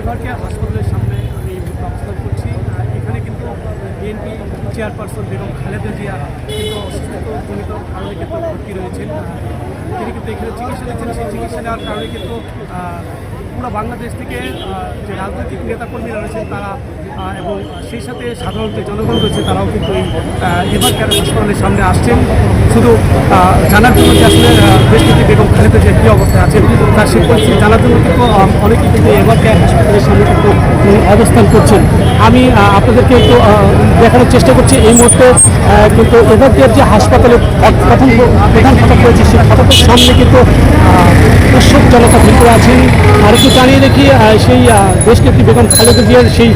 এবারকে হাসপাতালের সামনে আমি অবস্থান করছি। এখানে কিন্তু বিএনপি চেয়ারপারসন বেগম খালেদা জিয়া কিন্তু অসুস্থজনিত কারণে কিন্তু ভর্তি রয়েছেন। তিনি কিন্তু এখানে চিকিৎসা নিচ্ছেন। সেই চিকিৎসা নেওয়ার কারণে কিন্তু পুরো বাংলাদেশ থেকে যে রাজনৈতিক নেতাকর্মীরা রয়েছেন তারা এবং সেই সাথে সাধারণ যে জনগণ রয়েছে তারাও কিন্তু এই এবার কেন হাসপাতালের সামনে আসছেন। শুধু জানার জন্য যে আসলে দেশটিতে বেগম খালেদা জিয়া কী অবস্থায় আছেন তার সেই পরিস্থিতি জানার জন্য কিন্তু আহ, অনেকেই কিন্তু এবার হাসপাতালের সামনে কিন্তু অবস্থান করছেন। আমি আপনাদেরকে একটু দেখানোর চেষ্টা করছি এই মুহূর্তে কিন্তু এবার কেয়ার যে হাসপাতালে প্রথম প্রধান ফটক রয়েছে সেই ফটকের সামনে কিন্তু উৎসব জনতা ভিতরে আছেন। আর একটু জানিয়ে দেখি সেই দেশনেত্রী বেগম খালেদা জিয়ার সেই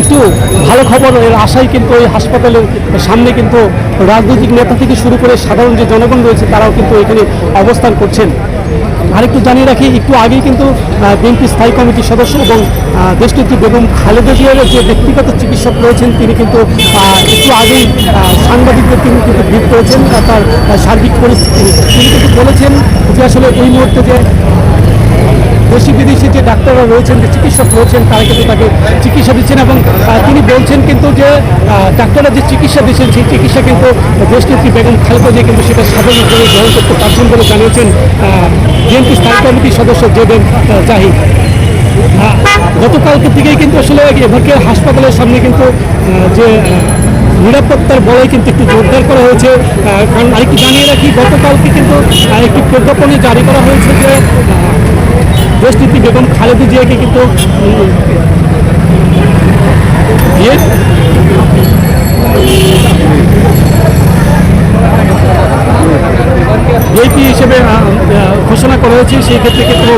একটু ভালো খবর, এর আশায় কিন্তু এই হাসপাতালের সামনে কিন্তু রাজনৈতিক নেতা থেকে শুরু করে সাধারণ যে জনগণ রয়েছে, তারাও কিন্তু এখানে অবস্থান করছেন। আরেকটু জানিয়ে রাখি, একটু আগেই কিন্তু বিএনপি স্থায়ী কমিটির সদস্য এবং দেশনেত্রী বেগম খালেদা জিয়ার যে ব্যক্তিগত চিকিৎসক রয়েছেন, তিনি কিন্তু একটু আগেই সাংবাদিকদের তিনি কিন্তু ভিড় করেছেন তার সার্বিক পরিস্থিতি। তিনি কিন্তু বলেছেন যে আসলে এই মুহূর্তে যে দেশি বিদেশি যে ডাক্তাররা রয়েছেন, যে চিকিৎসক রয়েছেন, তারা কিন্তু তাকে চিকিৎসা দিচ্ছেন এবং তিনি বলছেন কিন্তু যে ডাক্তাররা যে চিকিৎসা দিচ্ছেন, সেই চিকিৎসা কিন্তু দেশনেত্রী বেগম খালেদা জিয়া কিন্তু সেটা সাধারণভাবে গ্রহণ করতে পারছেন বলে জানিয়েছেন বিএনপি স্থায়ী কমিটির সদস্য জেবেন জাহিদ। গতকালকে থেকেই কিন্তু আসলে এভারকে হাসপাতালের সামনে কিন্তু যে নিরাপত্তার বলয় কিন্তু একটু জোরদার করা হয়েছে। কারণ আরেকটু জানিয়ে রাখি, গতকালকে কিন্তু একটি প্রজ্ঞাপনে জারি করা হয়েছে যে দেশনীতি বেগম খালেদা জিয়াকে কিন্তু উম, ভিআইপি হিসেবে ঘোষণা করা হয়েছে, সেই ক্ষেত্রে কিন্তু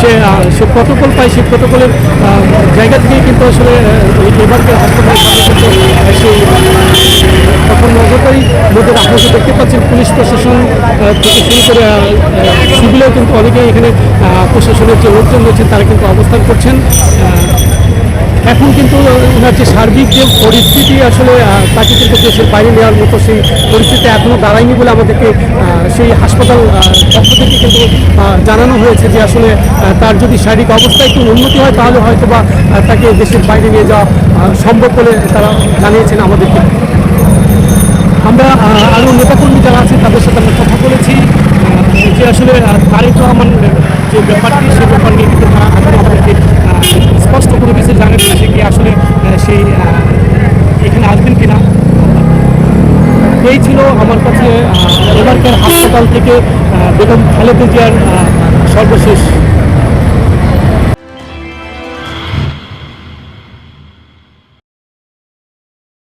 সে সে প্রটোকল পায়, সেই প্রটোকলের জায়গা থেকেই কিন্তু আসলে এবারকে কিন্তু সেই তখন নজরদারি মধ্যে দেখতে পাচ্ছেন পুলিশ প্রশাসন থেকে শুরু করে সিভিলেও কিন্তু অনেকেই এখানে প্রশাসনের যে লোকজন রয়েছেন তারা কিন্তু অবস্থান করছেন। এখন কিন্তু ওনার যে সার্বিক যে পরিস্থিতি আসলে তাকে কিন্তু দেশের বাইরে নেওয়ার মতো সেই পরিস্থিতি এখনও দাঁড়ায়নি বলে আমাদেরকে সেই হাসপাতাল পক্ষ থেকে কিন্তু জানানো হয়েছে যে আসলে তার যদি শারীরিক অবস্থা একটু উন্নতি হয়, তাহলে হয়তো বা তাকে দেশের বাইরে নিয়ে যাওয়া সম্ভব বলে তারা জানিয়েছেন আমাদেরকে। আমরা আরও নেতাকর্মী যারা আছে, তাদের সাথে আমরা কথা বলেছি। যে আসলে তারেক রহমান যে ব্যাপারটি, সে ব্যাপার নিয়ে কিন্তু তারা আমাদেরকে স্পষ্ট করে কিছু জানেন সে কি আসলে সেই এখানে আসবেন কিনা। এই ছিল আমার কাছে এবারকার হাসপাতাল থেকে বেগম খালেদা জিয়ার সর্বশেষ